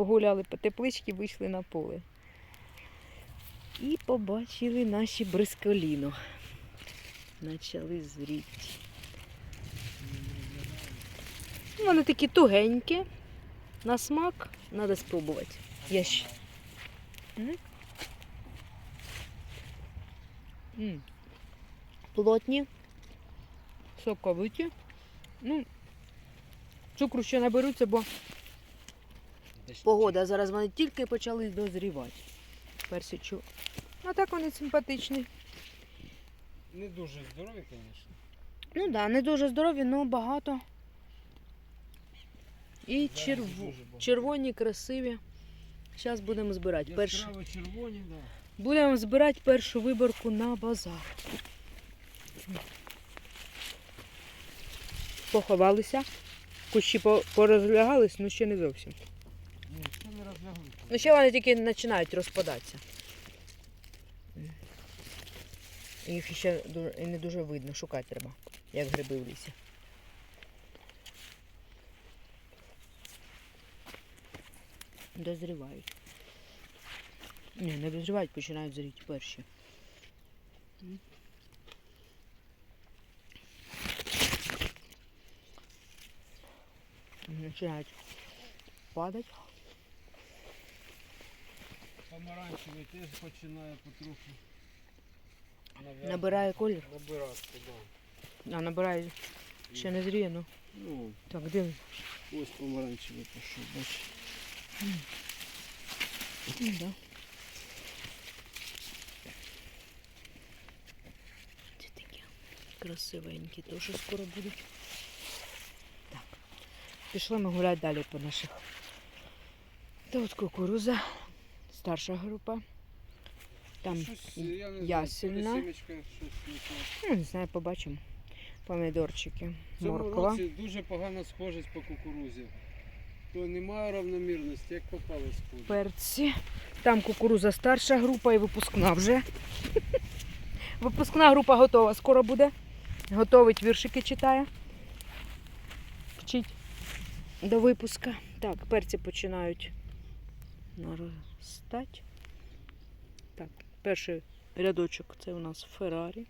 Погуляли по тепличці, вийшли на поле. І побачили наші брисколіно. Почали зріти. Ну, Вони такі тугенькі. На смак треба спробувати. Я ще. Плотні, соковиті. Ну, цукру ще наберуться, бо погода. Зараз вони тільки почали дозрівати. Персичу. А так вони симпатичні. Не дуже здорові, звісно. Ну так, да, не дуже здорові, але багато. І Да, черв... багато. червоні, красиві. Зараз будемо збирати. Перш... Червоні, да. Будемо збирати першу виборку на базар. Поховалися. Кущі порозлягались, ну ще не зовсім. Ні, ще не розляглися. Ну ще вони тільки починають розпадатися. Їх ще не дуже видно, шукати треба, як гриби в лісі. Дозрівають. Ні, не дозрівають, починають зріти перші. Починають падати. Помаранчевий теж починає потроху. нав'язувати. Набирає колір. Набиратися, да. А набирає ще не зріє, ну. Ну, Так, де він? ось помаранчевий пішов, бачиш. Ну, да. Це такі красивенькі, теж скоро будуть. Так. Пішли ми гуляти далі по наших. Та от кукуруза, старша група. Там Щось, я не ясельна. щось не. Ну, не знаю, побачимо. Помідорчики, В цьому морква. році дуже погана схожість по кукурузі. То немає равномірності, як попало сходить. перці. Там кукуруза старша група і випускна вже. Випускна група готова, скоро буде. Готовить віршики читає. Вчить до випуска. Так, перці починають наростати. Так, перший рядочок це у нас Феррарі.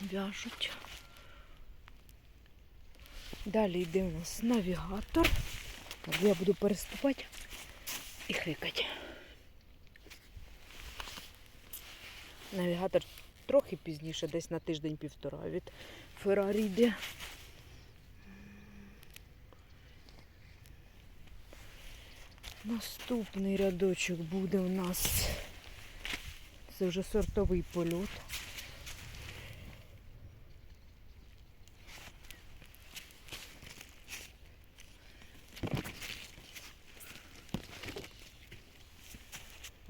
В'яжуть. Далі йде у нас навігатор. Так, я буду переступати і хрикати. Навігатор трохи пізніше, десь на тиждень-півтора від Феррарі йде. Наступний рядочок буде у нас. Це вже сортовий польот.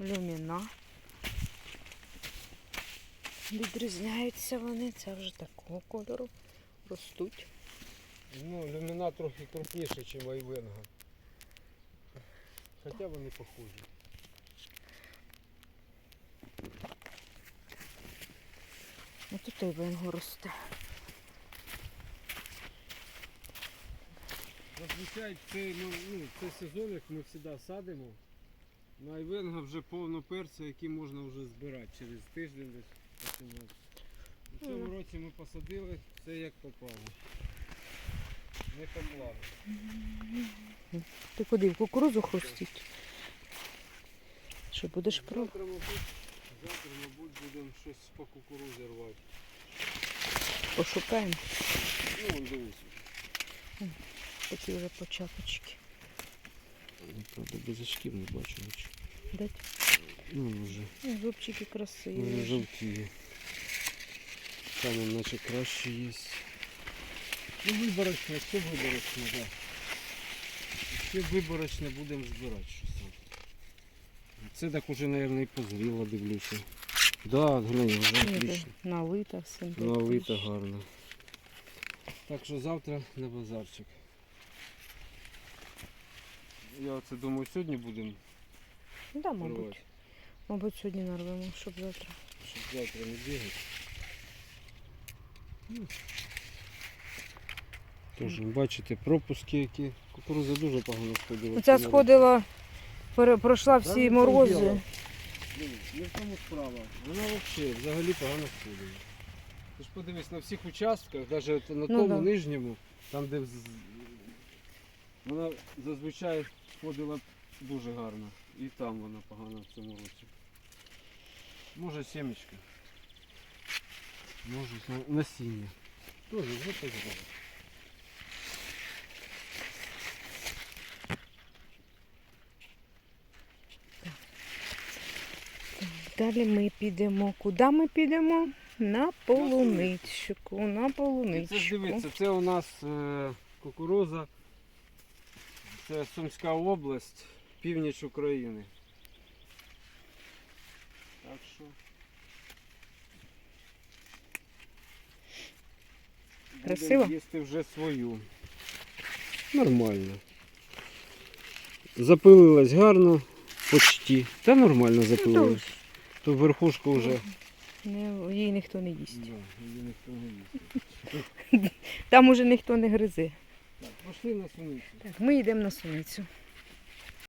люміна. Відрізняються вони, це вже такого кольору. Ростуть. Ну, люміна трохи крупніше, ніж айвенга. Хоча вони похожі. Ось тут і венго росте. Зазвичай це, ну, ну, це сезон, як ми завжди садимо. На айвенга вже повно перцю, який можна вже збирати через тиждень десь. У цьому році ми посадили все як попало. Не по плану. Ти куди? В кукурузу хрустить? Що будеш пробувати? Завтра, мабуть, завтра, мабуть, будемо щось по кукурузі рвати. Пошукаємо. Ну, вон дивись. Такі вже початочки. Я, правда, без очків не бачу нічого. Дать? Ну, вже. Ну, Зубчики Вони красиві. жовтіє. Там наче краще є. Ну, виборочне, все виборочне, так. Да. Все виборочне будемо збирати щось. Це так уже, мабуть, і позріло, дивлюся. Да, глянь, вже отлично. Налита, симпатична. Налито гарно. Так що завтра на базарчик. Я оце думаю, сьогодні будемо Да, мабуть. Мабуть, сьогодні нарвемо, щоб завтра. щоб завтра не бігати. Теж бачите, пропуски які. Кукуруза дуже погано сходила. Оця сходила, пере- пройшла Та всі не в тому морози. діло. Не в тому справа. Вона взагалі, взагалі погано сходила. Ти ж подивись на всіх участках, навіть на Ну тому да. нижньому, там де з- вона зазвичай сходила дуже гарно. І там вона погано в цьому році. Може сімечка. Може на- насіння. Тоже вже так Далі ми підемо. Куди ми підемо? На полуничку. На І Це ж дивіться, це у нас е, кукуруза, це Сумська область, північ України. Так що. Красиво? Будемо їсти вже свою. Нормально. Запилилась гарно, почти. Та нормально запилилась. То верхушку вже. Не, її ніхто не їсть. Да, її ніхто не їсть. Там уже ніхто не гризе. Так, пошли на суницю. Так, ми йдемо на суницю.